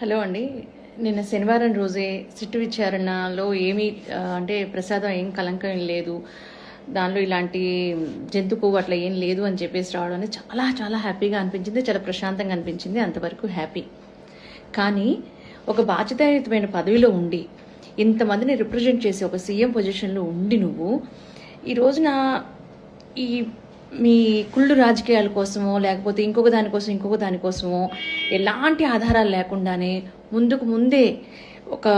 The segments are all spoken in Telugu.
హలో అండి. నిన్న శనివారం రోజే సిట్టు విచారణలో ఏమీ అంటే ప్రసాదం ఏం కలంకం లేదు. దానిలో ఇలాంటి జంతు కొవ్వు అట్లా ఏం లేదు అని చెప్పేసి రావడం అనేది చాలా చాలా హ్యాపీగా అనిపించింది. చాలా ప్రశాంతంగా అనిపించింది. అంతవరకు హ్యాపీ. కానీ ఒక బాధ్యతాయుతమైన పదవిలో ఉండి ఇంతమందిని రిప్రజెంట్ చేసే ఒక సీఎం పొజిషన్లో ఉండి నువ్వు ఈ రోజున ఈ మీ కుళ్ళు రాజకీయాల కోసమో లేకపోతే ఇంకొక దానికోసం ఇంకొక దానికోసమో ఎలాంటి ఆధారాలు లేకుండానే ముందుకు ముందే ఒక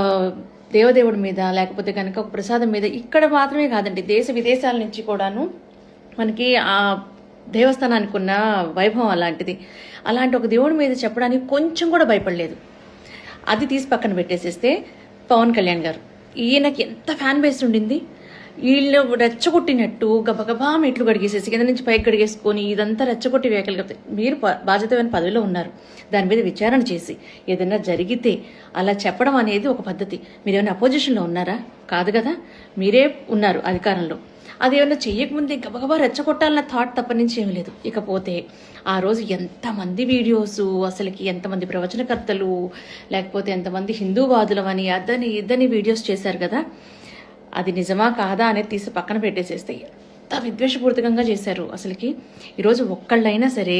దేవదేవుడి మీద లేకపోతే కనుక ఒక ప్రసాదం మీద ఇక్కడ మాత్రమే కాదండి దేశ విదేశాల నుంచి కూడాను మనకి ఆ దేవస్థానానికి ఉన్న వైభవం అలాంటిది. అలాంటి ఒక దేవుడి మీద చెప్పడానికి కొంచెం కూడా భయపడలేదు. అది తీసి పక్కన పెట్టేసేస్తే పవన్ కళ్యాణ్ గారు. ఈయనకి ఎంత ఫ్యాన్ బేస్ ఉండింది? వీళ్ళు రెచ్చగొట్టినట్టు గబగబా మెట్లు గడిగేసేసి కింద నుంచి పైకి గడిగేసుకొని ఇదంతా రెచ్చగొట్టి వ్యాఖ్యలు చెప్తే మీరు బాధ్యతమైన పదవిలో ఉన్నారు. దాని మీద విచారణ చేసి ఏదైనా జరిగితే అలా చెప్పడం అనేది ఒక పద్ధతి. మీరేమైనా అపోజిషన్లో ఉన్నారా? కాదు కదా. మీరే ఉన్నారు అధికారంలో. అదేమన్నా చెయ్యకముందే గబగబా రెచ్చగొట్టాలన్న థాట్ తప్ప నుంచి ఏమీ లేదు. ఇకపోతే ఆ రోజు ఎంతమంది వీడియోస్ అసలుకి ఎంతమంది ప్రవచనకర్తలు లేకపోతే ఎంతమంది హిందూవాదులమని అదని ఇద్దని వీడియోస్ చేశారు కదా. అది నిజమా కాదా అనేది తీసి పక్కన పెట్టేసేస్తే ఎంత విద్వేషపూరితంగా చేశారు. అసలుకి ఈరోజు ఒక్కళ్ళైనా సరే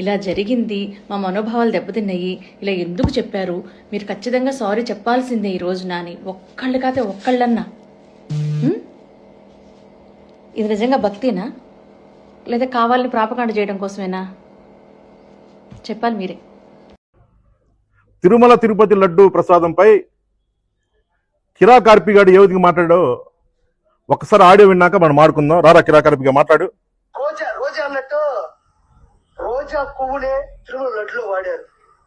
ఇలా జరిగింది మా మనోభావాలు దెబ్బతిన్నాయి ఇలా ఎందుకు చెప్పారు? మీరు ఖచ్చితంగా సారీ చెప్పాల్సిందే ఈ రోజున అని ఒక్కళ్ళు కాతే ఒక్కళ్ళన్నా. ఇది నిజంగా భక్తినా? లేదా కావాలని ప్రాపకాండ చేయడం కోసమేనా? చెప్పాలి మీరే. తిరుమల తిరుపతి లడ్డు ప్రసాదంపై కిరా కార్పి గారు ఏ విధంగా మాట్లాడో ఒకసారి ఆడియో విన్నాక మనం మాడుకుందాం రారా కిరా కార్పిగా మాట్లాడు. రోజా రోజా అన్నట్టు రోజా పువ్వునే తిరుమల లడ్డులో వాడారు.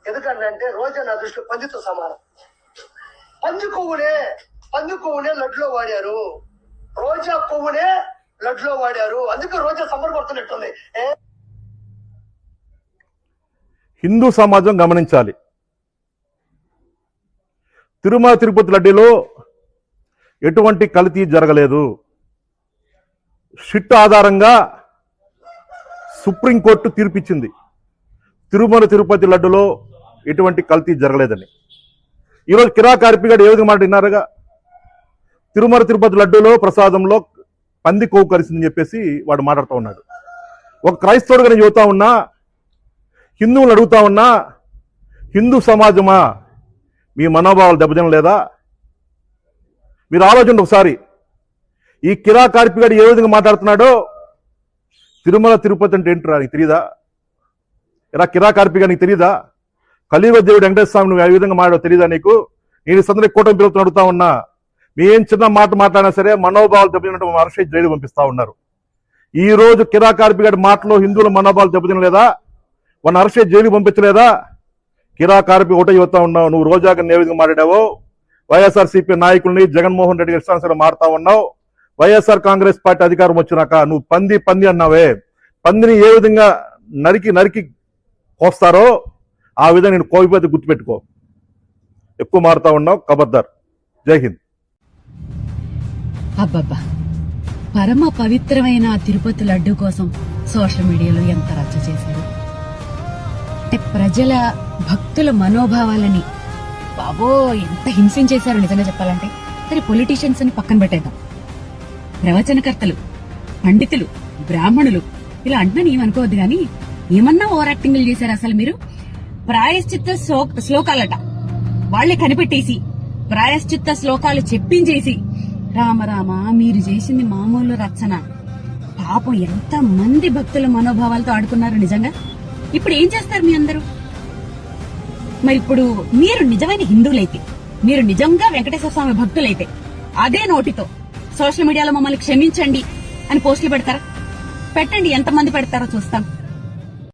ఎందుకంటే రోజా నా దృష్టిలో పందితో సమానం. పంది పువ్వునే పంది పువ్వునే లడ్డులో వాడారు. రోజా పువ్వునే లడ్డులో వాడారు. అందుకే రోజా సంబరపడుతున్నట్టుంది. ఏ? హిందూ సమాజం గమనించాలి. తిరుమల తిరుపతి లడ్డీలో ఎటువంటి కల్తీ జరగలేదు. షిట్ ఆధారంగా సుప్రీంకోర్టు తీర్పిచ్చింది. తిరుమల తిరుపతి లడ్డులో ఎటువంటి కల్తీ జరగలేదని. ఈరోజు కిరా కార్పి ఏ విధంగా మాట విన్నారుగా? తిరుమల తిరుపతి లడ్డూలో ప్రసాదంలో పంది కొవ్వు కలిసిందని చెప్పేసి వాడు మాట్లాడుతూ ఉన్నాడు. ఒక క్రైస్తవుడుగా నేను చెబుతా ఉన్నా హిందువులు అడుగుతా ఉన్నా హిందూ సమాజమా? మీ మనోభావాలు దెబ్బతినలేదా? మీరు ఆలోచన ఒకసారి. ఈ కిరా కార్పిగాడు ఏ విధంగా మాట్లాడుతున్నాడో తిరుమల తిరుపతి అంటే ఏంటరా నీకు తెలియదా ఇలా కిరా కార్పిగా నీకు తెలియదా కలియుగ దేవుడు వెంకటేశ్వర స్వామి నువ్వు ఏ విధంగా మాట్లాడో తెలియదా నీకు? నేను ఈ కూటమి పిలుపుతో అడుగుతా ఉన్నా. మీ ఏం చిన్న మాట మాట్లాడినా సరే మనోభావాలు దెబ్బతినట్టు అరెస్ట్ జైలు పంపిస్తా ఉన్నారు. ఈ రోజు కిరా కార్పిగాడి మాటలో హిందువుల మనోభావాలు దెబ్బతినలేదా? వాళ్ళని అరెస్ట్ జైలు జైలుకి పంపించలేదా? కిరా కార్పి ఒకటే చెబుతా ఉన్నావు. నువ్వు రోజాగా ఏ విధంగా మాట్లాడావో వైఎస్ఆర్ సిపి నాయకుల్ని జగన్మోహన్ రెడ్డి ఇష్టానుసారం మారుతా ఉన్నావు. వైఎస్ఆర్ కాంగ్రెస్ పార్టీ అధికారం వచ్చినాక నువ్వు పంది పంది అన్నావే. పందిని ఏ విధంగా నరికి నరికి కోస్తారో ఆ విధంగా నేను కోవిపోతే గుర్తుపెట్టుకో. ఎక్కువ మారుతా ఉన్నావు కబద్దార్ జై హింద్. అబ్బబ్బా. పరమ పవిత్రమైన తిరుపతి లడ్డు కోసం సోషల్ మీడియాలో ఎంత రచ్చ చేశారు. ప్రజల భక్తుల మనోభావాలని బాబో ఎంత హింసించేశారు నిజంగా చెప్పాలంటే. సరే పొలిటీషియన్స్ అని పక్కన పెట్టేద్దాం. ప్రవచనకర్తలు పండితులు బ్రాహ్మణులు ఇలా అంటున్నాను ఏమనుకోవద్దు కానీ ఏమన్నా ఓవర్ యాక్టింగ్లు చేశారు అసలు మీరు? ప్రాయశ్చిత్త శ్లోకాలట. వాళ్ళే కనిపెట్టేసి ప్రాయశ్చిత్త శ్లోకాలు చెప్పించేసి రామ రామ మీరు చేసింది మామూలు రచన పాపం ఎంత మంది భక్తుల మనోభావాలతో ఆడుకున్నారు నిజంగా. ఇప్పుడు ఏం చేస్తారు మీ అందరూ? మరి ఇప్పుడు మీరు నిజమైన హిందువులైతే మీరు నిజంగా వెంకటేశ్వర స్వామి భక్తులైతే అదే నోటితో సోషల్ మీడియాలో మమ్మల్ని క్షమించండి అని పోస్టులు పెడతారా? పెట్టండి ఎంతమంది పెడతారో చూస్తాం.